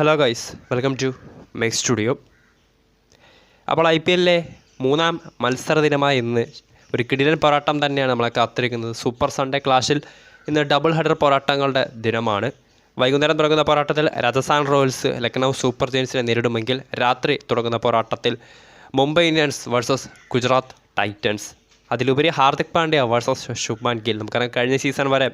Hello guys welcome to mix studio അപ്പോൾ I P എല്ലിലെ മൂന്നാം മത്സര ദിനമായ ഇന്ന് ഒരു കിടിലൻ പോരാട്ടം തന്നെയാണ് നമ്മളെ കാത്തിരിക്കുന്നത്. സൂപ്പർ സൺഡേ ക്ലാഷിൽ ഇന്ന് ഡബിൾ ഹെഡർ പോരാട്ടങ്ങളുടെ ദിനമാണ്. വൈകുന്നേരം തുടങ്ങുന്ന പോരാട്ടത്തിൽ രാജസ്ഥാൻ റോയൽസ് ലക്നൗ സൂപ്പർ ജയൻസിനെ നേരിടുമെങ്കിൽ രാത്രി തുടങ്ങുന്ന പോരാട്ടത്തിൽ Mumbai Indians versus Gujarat Titans അതിലുപരി ഹാർദിക് പാണ്ഡ്യ വേഴ്സസ് ശുഭ്മാൻ ഗിൽ. നമുക്കറിയാം കഴിഞ്ഞ സീസൺ വരെ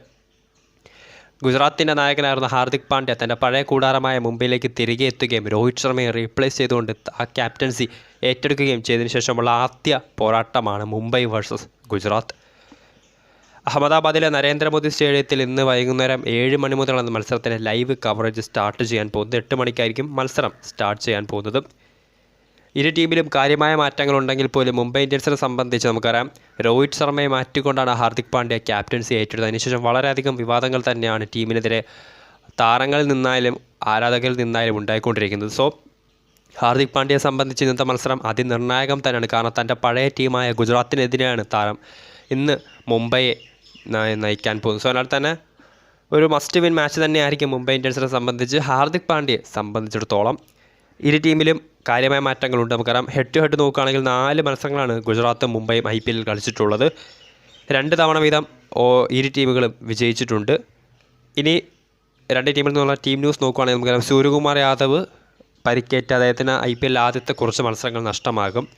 ഗുജറാത്തിന്റെ നായകനായിരുന്ന ഹാർദിക് പാണ്ഡ്യ തന്റെ പഴയ കൂടാരമായ മുംബൈയിലേക്ക് തിരികെ എത്തുകയും രോഹിത് ശർമ്മയെ റീപ്ലേസ് ചെയ്തുകൊണ്ട് ആ ക്യാപ്റ്റൻസി ഏറ്റെടുക്കുകയും ചെയ്തതിനു ശേഷമുള്ള ആദ്യ പോരാട്ടമാണ് മുംബൈ വേഴ്സസ് ഗുജറാത്ത്. അഹമ്മദാബാദിലെ നരേന്ദ്രമോദി സ്റ്റേഡിയത്തിൽ ഇന്ന് വൈകുന്നേരം ഏഴ് മണി മുതലാണ് മത്സരത്തിന്റെ ലൈവ് കവറേജ് സ്റ്റാർട്ട് ചെയ്യാൻ പോകുന്നത്. എട്ട് മണിക്കായിരിക്കും മത്സരം സ്റ്റാർട്ട് ചെയ്യാൻ പോകുന്നത്. ഇരു ടീമിലും കാര്യമായ മാറ്റങ്ങളുണ്ടെങ്കിൽ പോലും മുംബൈ ഇന്ത്യൻസിനെ സംബന്ധിച്ച് നമുക്കറിയാം. രോഹിത് ശർമ്മയെ മാറ്റിക്കൊണ്ടാണ് ഹാർദിക് പാണ്ഡ്യ ക്യാപ്റ്റൻസി ഏറ്റെടുത്തത്. അതിനുശേഷം വളരെയധികം വിവാദങ്ങൾ തന്നെയാണ് ടീമിനെതിരെ താരങ്ങളിൽ നിന്നായാലും ആരാധകരിൽ നിന്നായാലും ഉണ്ടായിക്കൊണ്ടിരിക്കുന്നത്. സോ ഹാർദിക് പാണ്ഡ്യയെ സംബന്ധിച്ച് ഇന്നത്തെ മത്സരം അതിനിർണായകം തന്നെയാണ്. കാരണം തന്റെ പഴയ ടീമായ ഗുജറാത്തിനെതിരെയാണ് താരം ഇന്ന് മുംബൈയെ നയിക്കാൻ പോകുന്നത്. സോ അതിനാൽ തന്നെ ഒരു മസ്റ്റ് വിൻ മാച്ച് തന്നെയായിരിക്കും മുംബൈ ഇന്ത്യൻസിനെ സംബന്ധിച്ച് ഹാർദിക് പാണ്ഡ്യയെ സംബന്ധിച്ചിടത്തോളം. ഇരു ടീമിലും കാര്യമായ മാറ്റങ്ങളുണ്ട്. നമുക്കറിയാം. ഹെഡ് ടു ഹെഡ് നോക്കുകയാണെങ്കിൽ നാല് മത്സരങ്ങളാണ് ഗുജറാത്തും മുംബൈയും ഐ പി എല്ലിൽ കളിച്ചിട്ടുള്ളത്. രണ്ട് തവണ വീതം ഇരു ടീമുകളും വിജയിച്ചിട്ടുണ്ട്. ഇനി രണ്ട് ടീമിൽ നിന്നുള്ള ടീം ന്യൂസ് നോക്കുകയാണെങ്കിൽ നമുക്കറിയാം. സൂര്യകുമാർ യാദവ് പരിക്കേറ്റ് അദ്ദേഹത്തിന് ഐ പി എല്ലിൽ ആദ്യത്തെ കുറച്ച് മത്സരങ്ങൾ നഷ്ടമാകും.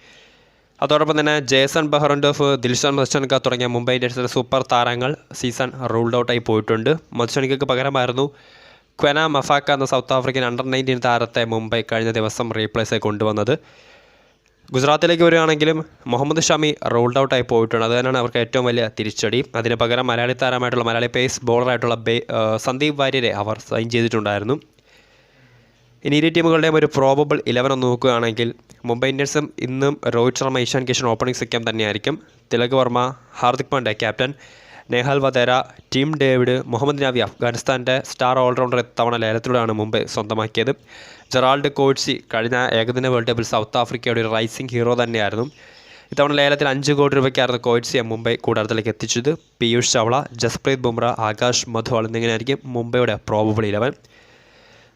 അതോടൊപ്പം തന്നെ ജേസൺ ബെഹ്റൻഡോഫ് ദിൽഷൻ മത്സനിക്ക തുടങ്ങിയ മുംബൈ ഇന്ത്യൻസിന്റെ സൂപ്പർ താരങ്ങൾ സീസൺ റൂൾഡ് ഔട്ടായി പോയിട്ടുണ്ട്. മത്സനിക്കക്ക് പകരമായിരുന്നു ക്വന മഫാക്ക എന്ന സൗത്ത് ആഫ്രിക്കൻ അണ്ടർ നയന്റീൻ താരത്തെ മുംബൈ കഴിഞ്ഞ ദിവസം റീപ്ലേസായി കൊണ്ടുവന്നത്. ഗുജറാത്തിലേക്ക് വരികയാണെങ്കിലും മുഹമ്മദ് ഷമി റോൾഡ് ഔട്ടായി പോയിട്ടുണ്ട്. അത് തന്നെയാണ് അവർക്ക് ഏറ്റവും വലിയ തിരിച്ചടി. അതിന് പകരം മലയാളി താരമായിട്ടുള്ള മലയാളി പേസ് ബോളറായിട്ടുള്ള ബേ സന്ദീപ് വാര്യരെ അവർ സൈൻ ചെയ്തിട്ടുണ്ടായിരുന്നു. ഇനി ഇരു ടീമുകളുടെയും ഒരു പ്രോബബിൾ ഇലവൻ ഒന്ന് നോക്കുകയാണെങ്കിൽ മുംബൈ ഇന്ത്യൻസും ഇന്നും രോഹിത് ശർമ്മ ഇഷാൻ കിഷൻ ഓപ്പണിംഗ് സിക്കാൻ തന്നെയായിരിക്കും. Tilak Varma Hardik Pandya captain Nehal Wadhera Tim David Mohammad Nabi അഫ്ഗാനിസ്ഥാന്റെ star allrounder ഇത്തവണ ലേലത്തിലൂടെയാണ് മുംബൈ സ്വന്തമാക്കിയത്. ജെറാൾഡ് കോഴ്സി കഴിഞ്ഞ ഏകദിന വേൾഡ് കപ്പിൽ സൗത്ത് ആഫ്രിക്കയുടെ ഒരു റൈസിംഗ് ഹീറോ തന്നെയായിരുന്നു. ഇത്തവണ ലേലത്തിൽ അഞ്ച് കോടി രൂപയ്ക്കായിരുന്നു കോഴ്സിയെ മുംബൈ കൂടാരത്തിലേക്ക് എത്തിച്ചത്. പീയൂഷ് ചവള ജസ്പ്രീത് ബുംറ ആകാശ് മധുവാൾ എന്നിങ്ങനെയായിരിക്കും മുംബൈയുടെ പ്രോബബിൾ ഇലവൻ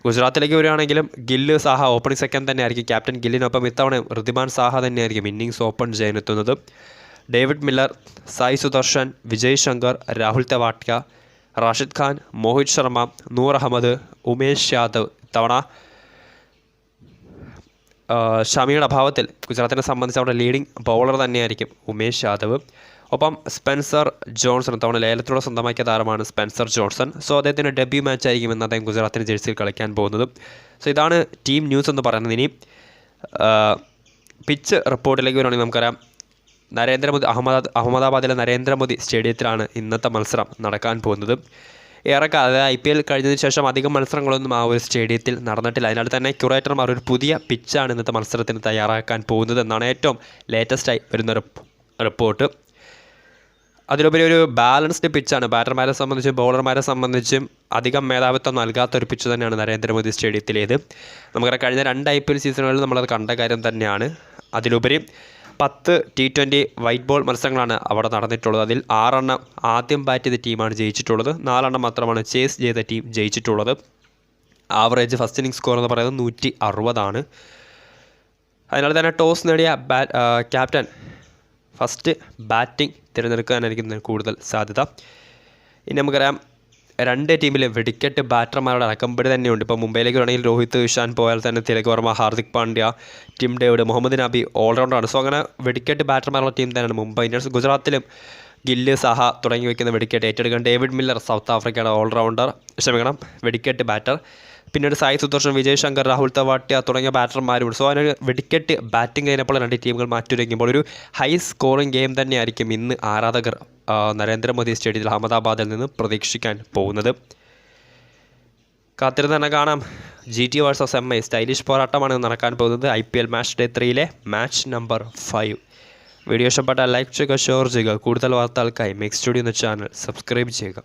ഗുജറാത്തിലേക്ക് വരികയാണെങ്കിലും ഗില്ല് സാഹ ഓപ്പണിംഗ് സെക്കൻഡ് തന്നെയായിരിക്കും ക്യാപ്റ്റൻ ഗില്ലിനൊപ്പം ഇത്തവണ ഋതിമാൻ സാഹ തന്നെയായിരിക്കും ഇന്നിങ്സ് ഓപ്പൺ ചെയ്യാനെത്തുന്നത് ഡേവിഡ് മില്ലർ സായി സുദർശൻ വിജയ് ശങ്കർ രാഹുൽ തെവാട്ക റാഷിദ് ഖാൻ മോഹിത് ശർമ്മ നൂർ അഹമ്മദ് ഉമേഷ് യാദവ്. ഇത്തവണ ഷമിയുടെ അഭാവത്തിൽ ഗുജറാത്തിനെ സംബന്ധിച്ച് അവിടെ ലീഡിംഗ് ബൗളർ തന്നെയായിരിക്കും ഉമേഷ് യാദവ്. ഒപ്പം സ്പെൻസർ ജോൺസൺ തവണ ലേലത്തിലൂടെ സ്വന്തമാക്കിയ താരമാണ് സ്പെൻസർ ജോൺസൺ. സോ അദ്ദേഹത്തിന്റെ ഡെബ്യൂ മാച്ച് ആയിരിക്കും ഇന്ന് അദ്ദേഹം ഗുജറാത്തിന്റെ ജേഴ്സിയിൽ കളിക്കാൻ പോകുന്നത്. സോ ഇതാണ് ടീം ന്യൂസ് എന്ന് പറയുന്നത്. ഇനി പിച്ച് റിപ്പോർട്ടിലേക്ക് വരുവാണെങ്കിൽ നമുക്കറിയാം. നരേന്ദ്രമോദി അഹമ്മദാബാദ് അഹമ്മദാബാദിലെ നരേന്ദ്രമോദി സ്റ്റേഡിയത്തിലാണ് ഇന്നത്തെ മത്സരം നടക്കാൻ പോകുന്നത്. ഏറെക്കാലം അതായത് ഐ പി എൽ കഴിഞ്ഞതിന് ശേഷം അധികം മത്സരങ്ങളൊന്നും ആ ഒരു സ്റ്റേഡിയത്തിൽ നടന്നിട്ടില്ല. അതിനാൽ തന്നെ ക്യൂറേറ്റർമാർ ഒരു പുതിയ പിച്ചാണ് ഇന്നത്തെ മത്സരത്തിന് തയ്യാറാക്കാൻ പോകുന്നത് എന്നാണ് ഏറ്റവും ലേറ്റസ്റ്റായി വരുന്ന റിപ്പോർട്ട്. അതിലുപരി ഒരു ബാലൻസ്ഡ് പിച്ചാണ് ബാറ്റർമാരെ സംബന്ധിച്ചും ബൗളർമാരെ സംബന്ധിച്ചും അധികം മേധാവിത്വം നൽകാത്ത ഒരു പിച്ച് തന്നെയാണ് നരേന്ദ്രമോദി സ്റ്റേഡിയത്തിലേത്. നമുക്കറിയാം കഴിഞ്ഞ രണ്ട് ഐ പി എൽ സീസണുകളിൽ നമ്മളത് കണ്ട കാര്യം തന്നെയാണ്. അതിലുപരി പത്ത് ടി ട്വന്റി വൈറ്റ് ബോൾ മത്സരങ്ങളാണ് അവിടെ നടന്നിട്ടുള്ളത്. അതിൽ ആറെണ്ണം ആദ്യം ബാറ്റ് ചെയ്ത ടീമാണ് ജയിച്ചിട്ടുള്ളത്. നാലെണ്ണം മാത്രമാണ് ചേസ് ചെയ്ത ടീം ജയിച്ചിട്ടുള്ളത്. ആവറേജ് ഫസ്റ്റ് ഇന്നിംഗ് സ്കോർ എന്ന് പറയുന്നത് നൂറ്റി അറുപതാണ് അതിനാൽ തന്നെ ടോസ് നേടിയ ക്യാപ്റ്റൻ ഫസ്റ്റ് ബാറ്റിംഗ് തിരഞ്ഞെടുക്കാനായിരിക്കും കൂടുതൽ സാധ്യത. ഇനി നമുക്കറിയാം രണ്ട് ടീമിലെ വെടിക്കെട്ട് ബാറ്റർമാരുടെ അടക്കംപടി തന്നെയുണ്ട്. ഇപ്പോൾ മുംബൈയിലേക്ക് വേണമെങ്കിൽ രോഹിത് ഇഷാൻ പോയാൽ തന്നെ തിലക് വർമ്മ ഹാർദിക് പാണ്ഡ്യ ടിം ഡേവിഡ് മുഹമ്മദ് നബി ഓൾറൗണ്ടറാണ് സോ അങ്ങനെ വെടിക്കെട്ട് ബാറ്റർമാരുള്ള ടീം തന്നെയാണ് മുംബൈ ഇന്ത്യൻസ്. ഗുജറാത്തിലും ഗില്ല് സഹ തുടങ്ങി വയ്ക്കുന്ന വെടിക്കെട്ട് ഏറ്റെടുക്കാൻ ഡേവിഡ് മില്ലർ സൗത്ത് ആഫ്രിക്കയുടെ ഓൾറൗണ്ടർ ക്ഷമിക്കണം വെടിക്കെട്ട് ബാറ്റർ പിന്നീട് സായി സുദർശൻ വിജയ് ശങ്കർ രാഹുൽ തവാട്ട്യ തുടങ്ങിയ ബാറ്റർമാരുണ്ട്. സോ അതിന് വെടിക്കെട്ട് ബാറ്റിംഗ് കഴിഞ്ഞപ്പോൾ രണ്ട് ടീമുകൾ മാറ്റുരയ്ക്കുമ്പോൾ ഒരു ഹൈ സ്കോറിംഗ് ഗെയിം തന്നെയായിരിക്കും ഇന്ന് ആരാധകർ നരേന്ദ്രമോദി സ്റ്റേഡിയത്തിൽ അഹമ്മദാബാദിൽ നിന്ന് പ്രതീക്ഷിക്കാൻ പോകുന്നത്. കാത്തിരുന്ന് തന്നെ കാണാം. G T versus M I stylish പോരാട്ടമാണ് നടക്കാൻ പോകുന്നത്. I P L match day ത്രീയിലെ match number five. Video ഇഷ്ടപ്പെട്ടാൽ ലൈക്ക് ചെയ്യുക ഷെയർ ചെയ്യുക. കൂടുതൽ വാർത്തകൾക്കായി മിക്സ് സ്റ്റുഡിയോ എന്ന ചാനൽ സബ്സ്ക്രൈബ് ചെയ്യുക.